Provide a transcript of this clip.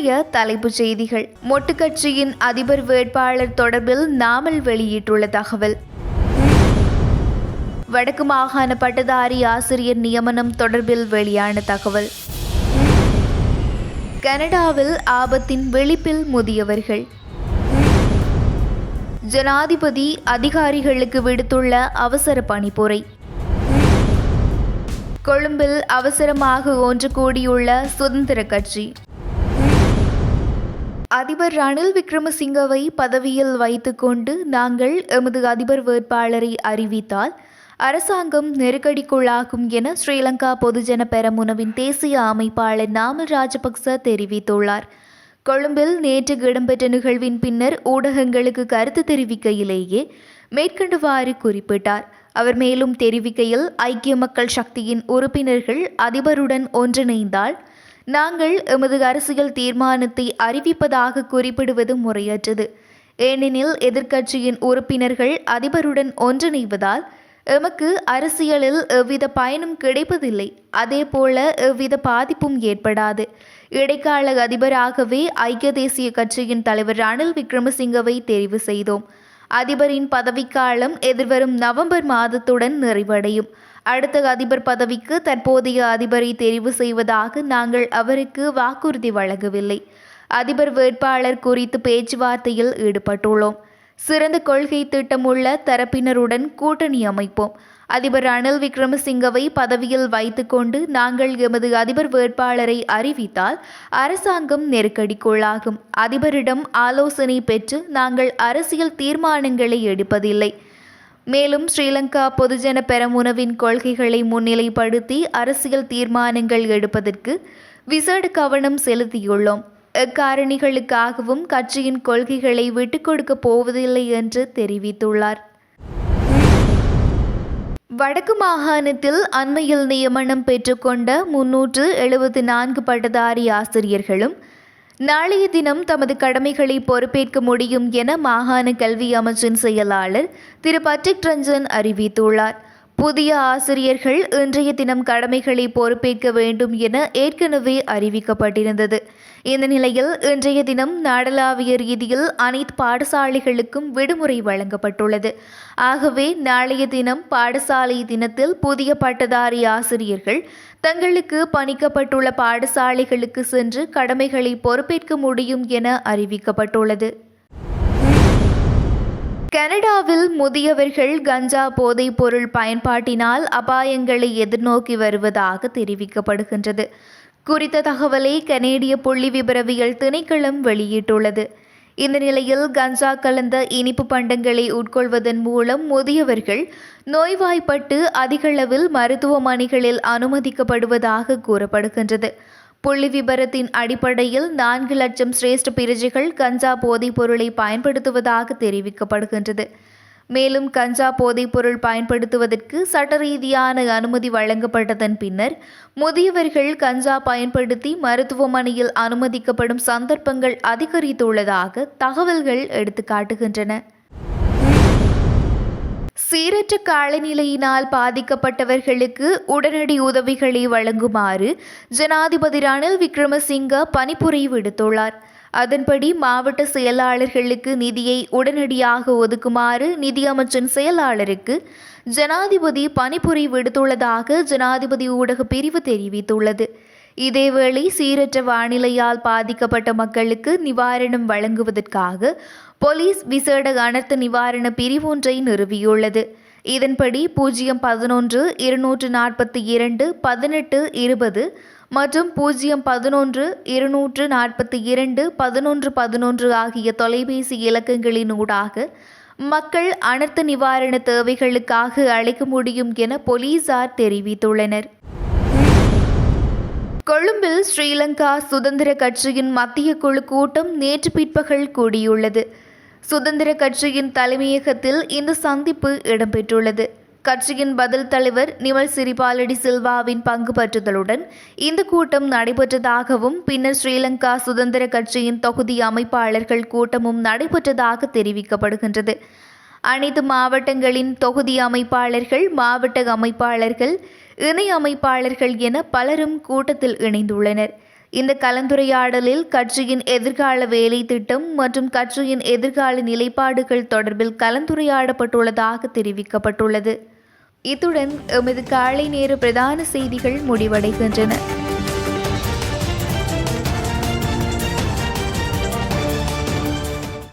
இன்றைய தலைப்புச் செய்திகள். மொட்டு கட்சியின் அதிபர் வேட்பாளர் தொடர்பில் நாமல் வெளியிட்டுள்ள தகவல். வடக்கு மாகாண பட்டதாரி ஆசிரியர் நியமனம் தொடர்பில் வெளியான தகவல். கனடாவில் ஆபத்தின் வெளிப்பில் முதியவர்கள். ஜனாதிபதி அதிகாரிகளுக்கு விடுத்துள்ள அவசர பணிப்புரை. கொழும்பில் அவசரமாக ஒன்று கூடியுள்ள சுதந்திர கட்சி. அதிபர் ரணில் விக்ரமசிங்கவை பதவியில் வைத்துக்கொண்டு நாங்கள் எமது அதிபர் வேட்பாளரை அறிவித்தால் அரசாங்கம் நெருக்கடிக்குள்ளாகும் என ஸ்ரீலங்கா பொதுஜன பெரமுனவின் தேசிய அமைப்பாளர் நாமல் ராஜபக்ச தெரிவித்துள்ளார். கொழும்பில் நேற்று இடம்பெற்ற நிகழ்வின் பின்னர் ஊடகங்களுக்கு கருத்து தெரிவிக்கையிலேயே மேற்கண்டவாறு குறிப்பிட்டார். அவர் மேலும் தெரிவிக்கையில் ஐக்கிய மக்கள் சக்தியின் உறுப்பினர்கள் அதிபருடன் ஒன்றிணைந்தால் நாங்கள் எமது அரசியல் தீர்மானத்தை அறிவிப்பதாக குறிப்பிடுவது முறையற்றது. ஏனெனில் எதிர்க்கட்சியின் உறுப்பினர்கள் அதிபருடன் ஒன்றிணைவதால் எமக்கு அரசியலில் எவ்வித பயனும் கிடைப்பதில்லை. அதேபோல எவ்வித பாதிப்பும் ஏற்படாது. இடைக்கால அதிபராகவே ஐக்கிய தேசிய கட்சியின் தலைவர் ரணில் விக்ரமசிங்கவை தெரிவு செய்தோம். அதிபரின் பதவிக்காலம் எதிர்வரும் நவம்பர் மாதத்துடன் நிறைவடையும். அடுத்த அதிபர் பதவிக்கு தற்போதைய அதிபரை தெரிவு செய்வதாக நாங்கள் அவருக்கு வாக்குறுதி வழங்கவில்லை. அதிபர் வேட்பாளர் குறித்து பேச்சுவார்த்தையில் ஈடுபட்டுள்ளோம். சிறந்த கொள்கை திட்டமுள்ள தரப்பினருடன் கூட்டணி அமைப்போம். அதிபர் ரணில் விக்ரமசிங்கவை பதவியில் வைத்துக்கொண்டு நாங்கள் எமது அதிபர் வேட்பாளரை அறிவித்தால் அரசாங்கம் நெருக்கடிக்குள்ளாகும். அதிபரிடம் ஆலோசனை பெற்று நாங்கள் அரசியல் தீர்மானங்களை எடுப்பதில்லை. மேலும் ஸ்ரீலங்கா பொதுஜன பெரமுனவின் கொள்கைகளை முன்னிலைப்படுத்தி அரசியல் தீர்மானங்கள் எடுப்பதற்கு விசேட கவனம் செலுத்தியுள்ளோம். எக்காரணிகளுக்காகவும் கட்சியின் கொள்கைகளை விட்டுக்கொடுக்கப் போவதில்லை என்று தெரிவித்துள்ளார். வடக்கு மாகாணத்தில் அண்மையில் நியமனம் பெற்றுக்கொண்ட முன்னூற்று எழுபத்தி நான்கு பட்டதாரி ஆசிரியர்களும் நாளைய தினம் தமது கடமைகளை பொறுப்பேற்க முடியும் என மாகாண கல்வி அமைச்சின் செயலாளர் திரு பட்ரிக் ரஞ்சன் அறிவித்துள்ளார். புதிய ஆசிரியர்கள் இன்றைய தினம் கடமைகளை பொறுப்பேற்க வேண்டும் என ஏற்கனவே அறிவிக்கப்பட்டிருந்தது. இந்த நிலையில் இன்றைய தினம் நாடளாவிய ரீதியில் அனைத்து பாடசாலைகளுக்கும் விடுமுறை வழங்கப்பட்டுள்ளது. ஆகவே நாளைய தினம் பாடசாலை தினத்தில் புதிய பட்டதாரி ஆசிரியர்கள் தங்களுக்கு பணிக்கப்பட்டுள்ள பாடசாலைகளுக்கு சென்று கடமைகளை பொறுப்பேற்க முடியும் என அறிவிக்கப்பட்டுள்ளது. கனடாவில் முதியவர்கள் கஞ்சா போதைப் பொருள் பயன்பாட்டினால் அபாயங்களை எதிர்நோக்கி வருவதாக தெரிவிக்கப்படுகின்றது. குறித்த தகவலை கனேடிய புள்ளி விபரவியல் திணைக்களம் வெளியிட்டுள்ளது. இந்த நிலையில் கஞ்சா கலந்த இனிப்பு பண்டங்களை உட்கொள்வதன் மூலம் முதியவர்கள் நோய்வாய்ப்பட்டு அதிகளவில் மருத்துவமனைகளில் அனுமதிக்கப்படுவதாக கூறப்படுகின்றது. புள்ளி விபரத்தின் அடிப்படையில் நான்கு லட்சம் சிரேஷ்ட பிரஜைகள் கஞ்சா போதைப் பொருளை பயன்படுத்துவதாக தெரிவிக்கப்படுகின்றது. மேலும் கஞ்சா போதைப் பொருள் பயன்படுத்துவதற்கு சட்ட ரீதியான அனுமதி வழங்கப்பட்டதன் பின்னர் முதியவர்கள் கஞ்சா பயன்படுத்தி மருத்துவமனையில் அனுமதிக்கப்படும் சந்தர்ப்பங்கள் அதிகரித்துள்ளதாக தகவல்கள் எடுத்துக்காட்டுகின்றன. சீரற்ற காலநிலையினால் பாதிக்கப்பட்டவர்களுக்கு உடனடி உதவிகளை வழங்குமாறு ஜனாதிபதி ரணில் விக்ரமசிங்க பணிப்புரை விடுத்துள்ளார். அதன்படி மாவட்ட செயலாளர்களுக்கு நிதியை உடனடியாக ஒதுக்குமாறு நிதியமைச்சின் செயலாளருக்கு ஜனாதிபதி பணிப்புரை விடுத்துள்ளதாக ஜனாதிபதி ஊடக பிரிவு தெரிவித்துள்ளது. இதேவேளை சீரற்ற வானிலையால் பாதிக்கப்பட்ட மக்களுக்கு நிவாரணம் வழங்குவதற்காக போலீஸ் விசேட அனர்த்த நிவாரண பிரிவொன்றை நிறுவியுள்ளது. இதன்படி பூஜ்ஜியம் பதினொன்று இருநூற்று நாற்பத்தி இரண்டு பதினெட்டு இருபது மற்றும் பூஜ்ஜியம் பதினொன்று இருநூற்று நாற்பத்தி இரண்டு பதினொன்று பதினொன்று ஆகிய தொலைபேசி இலக்கங்களின் ஊடாக மக்கள் அனர்த்த நிவாரண தேவைகளுக்காக அழைக்க முடியும் என போலீசார் தெரிவித்துள்ளனர். கொழும்பில் ஸ்ரீலங்கா சுதந்திர கட்சியின் மத்திய குழு கூட்டம் நேற்று பிற்பகல் கூடியுள்ளது. சுதந்திர கட்சியின் தலைமையகத்தில் இந்த சந்திப்பு இடம்பெற்றுள்ளது. கட்சியின் பதில் தலைவர் நிமல் சிறிபாலடி சில்வாவின் பங்கு பற்றுதலுடன் இந்த கூட்டம் நடைபெற்றதாகவும் பின்னர் ஸ்ரீலங்கா சுதந்திர கட்சியின் தொகுதி அமைப்பாளர்கள் கூட்டமும் நடைபெற்றதாக தெரிவிக்கப்படுகின்றது. அனைத்து மாவட்டங்களின் தொகுதி அமைப்பாளர்கள் மாவட்ட அமைப்பாளர்கள் இணை அமைப்பாளர்கள் என பலரும் கூட்டத்தில் இணைந்துள்ளனர். இந்த கலந்துரையாடலில் கட்சியின் எதிர்கால வேலை திட்டம் மற்றும் கட்சியின் எதிர்கால நிலைப்பாடுகள் தொடர்பில் கலந்துரையாடப்பட்டுள்ளதாக தெரிவிக்கப்பட்டுள்ளது. இத்துடன் எமது காலை நேர பிரதான செய்திகள் முடிவடைகின்றன.